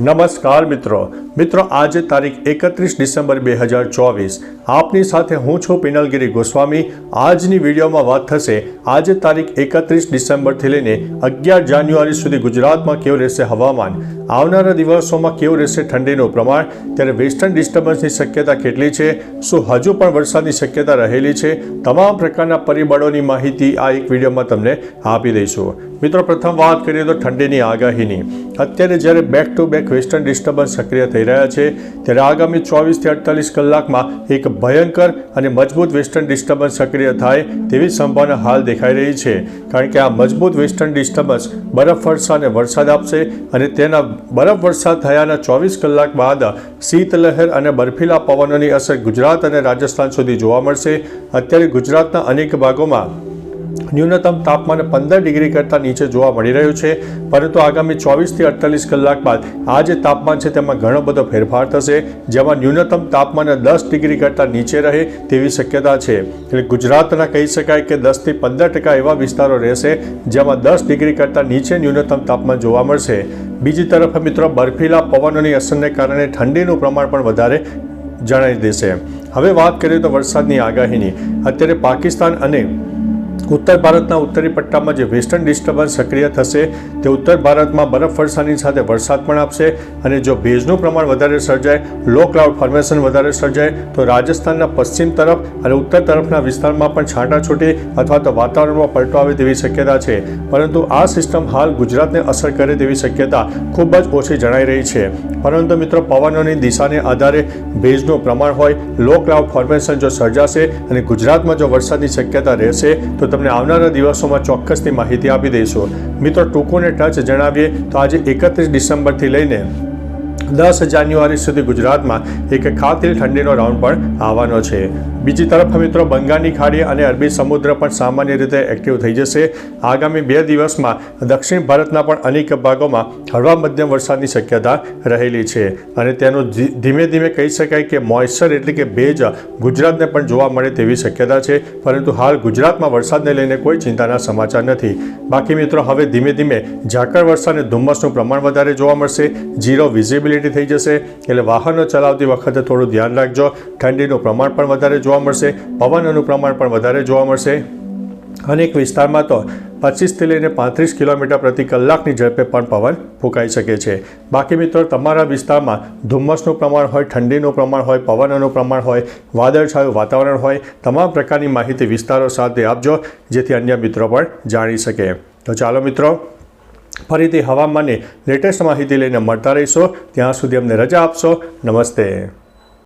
નમસ્કાર મિત્રો. મિત્રો, આજે તારીખ એકત્રીસ ડિસેમ્બર બે હજાર ચોવીસ. આપની સાથે હું છું પિનલગીરી ગોસ્વામી. આજની વિડીયોમાં વાત થશે, આજે તારીખ એકત્રીસ ડિસેમ્બરથી લઈને અગિયાર જાન્યુઆરી સુધી ગુજરાતમાં કેવું રહેશે હવામાન? આવનારા દિવસોમાં કેવું રહેશે ઠંડીનું પ્રમાણ? ત્યારે વેસ્ટર્ન ડિસ્ટર્બન્સની શક્યતા કેટલી છે? શું હજુ પણ વરસાદની શક્યતા રહેલી છે? તમામ પ્રકારના પરિબળોની માહિતી આ એક વિડીયોમાં તમને આપી દઈશું. મિત્રો, પ્રથમ વાત કરીએ તો ઠંડીની આગાહીની. અત્યારે જ્યારે back to back western disturbance સક્રિય થઈ રહ્યા છે. ત્યારે આગામી ચોવીસથી અડતાલીસ કલાકમાં એક ભયંકર અને મજબૂત વેસ્ટર્ન ડિસ્ટર્બન્સ સક્રિય થાય તેવી સંભાવના હાલ દેખાઈ રહી છે. કારણ કે આ મજબૂત વેસ્ટર્ન ડિસ્ટર્બન્સ બરફ વર્ષા અને વરસાદ આપશે અને તેના બરફ વરસાદ થયાના ચોવીસ કલાક બાદ શીતલહેર અને બર્ફીલા પવનોની અસર ગુજરાત અને રાજસ્થાન સુધી જોવા મળશે. અત્યારે ગુજરાતના અનેક ભાગોમાં ન્યૂનતમ તાપમાન પંદર ડિગ્રી કરતાં નીચે જોવા મળી રહ્યું છે. પરંતુ આગામી ચોવીસથી અડતાલીસ કલાક બાદ આ જે તાપમાન છે તેમાં ઘણો બધો ફેરફાર થશે, જેમાં ન્યૂનતમ તાપમાન દસ ડિગ્રી કરતાં નીચે રહે તેવી શક્યતા છે. એટલે ગુજરાતના કહી શકાય કે દસથી પંદર ટકા એવા વિસ્તારો રહેશે, જેમાં દસ ડિગ્રી કરતાં નીચે ન્યૂનતમ તાપમાન જોવા મળશે. બીજી તરફ મિત્રો, બર્ફીલા પવનોની અસરને કારણે ઠંડીનું પ્રમાણ પણ વધારે જણાવી દેશે. હવે વાત કરીએ તો વરસાદની આગાહીની. અત્યારે પાકિસ્તાન અને ઉત્તર ભારતના ઉત્તરી પટ્ટામાં જે વેસ્ટર્ન ડિસ્ટર્બન્સ સક્રિય થશે, તે ઉત્તર ભારતમાં બરફવર્ષાની સાથે વરસાદ પણ આપશે અને જો ભેજનું પ્રમાણ વધારે સર્જાય, લો ક્લાઉડ ફોર્મેશન વધારે સર્જાય, તો રાજસ્થાનના પશ્ચિમ તરફ અને ઉત્તર તરફના વિસ્તારમાં પણ છાંટાછૂટી અથવા તો વાતાવરણમાં પલટો આવે તેવી શક્યતા છે. પરંતુ આ સિસ્ટમ હાલ ગુજરાતને અસર કરે તેવી શક્યતા ખૂબ જ ઓછી જણાઈ રહી છે. પરંતુ મિત્રો, પવનોની દિશાને આધારે ભેજનું પ્રમાણ હોય, લો ક્લાઉડ ફોર્મેશન જો સર્જાશે અને ગુજરાતમાં જો વરસાદની શક્યતા રહેશે, તો તમને આવનારા દિવસોમાં ચોક્કસની માહિતી આપી દઈશું. મિત્રો, ટૂંકોને ટચ જણાવીએ તો આજે એકત્રીસ ડિસેમ્બરથી લઈને દસ જાન્યુઆરી સુધી ગુજરાતમાં એક ખાતરી ઠંડીનો રાઉન્ડ પણ આવવાનો છે. બીજી તરફ મિત્રો, બંગાળની ખાડી અને અરબી સમુદ્ર પણ સામાન્ય રીતે એક્ટિવ થઈ જશે. આગામી બે દિવસમાં દક્ષિણ ભારતના પણ અનેક ભાગોમાં હળવા મધ્યમ વરસાદની શક્યતા રહેલી છે. અને તેનું ધીમે ધીમે કહી શકાય કે મોઇશ્ચર એટલે કે ભેજ ગુજરાતને પણ જોવા મળે તેવી શક્યતા છે. પરંતુ હાલ ગુજરાતમાં વરસાદને લઈને કોઈ ચિંતાના સમાચાર નથી. બાકી મિત્રો, હવે ધીમે ધીમે ઝાકળ વરસાદ અને ધુમ્મસનું પ્રમાણ વધારે જોવા મળશે. ઝીરો વિઝિબિલિટી થઈ જશે. એટલે વાહનો ચલાવતી વખતે થોડું ધ્યાન રાખજો. ઠંડીનું પ્રમાણ પણ વધારે જોવા મળશે. પવનનું પ્રમાણ પણ વધારે જોવા મળશે. અનેક વિસ્તારમાં તો પચીસથી લઈને પાંત્રીસ કિલોમીટર પ્રતિ કલાકની ઝડપે પણ પવન ફૂંકાઈ શકે છે. બાકી મિત્રો, તમારા વિસ્તારમાં ધુમ્મસનું પ્રમાણ હોય, ઠંડીનું પ્રમાણ હોય, પવનનું પ્રમાણ હોય, વાદળછાયું વાતાવરણ હોય, તમામ પ્રકારની માહિતી વિસ્તારો સાથે આપજો, જેથી અન્ય મિત્રો પણ જાણી શકે. તો ચાલો મિત્રો, ફરીથી હવામાનની લેટેસ્ટ માહિતી લઈને મળતા રહીશો. ત્યાં સુધી અમને રજા આપશો. નમસ્તે.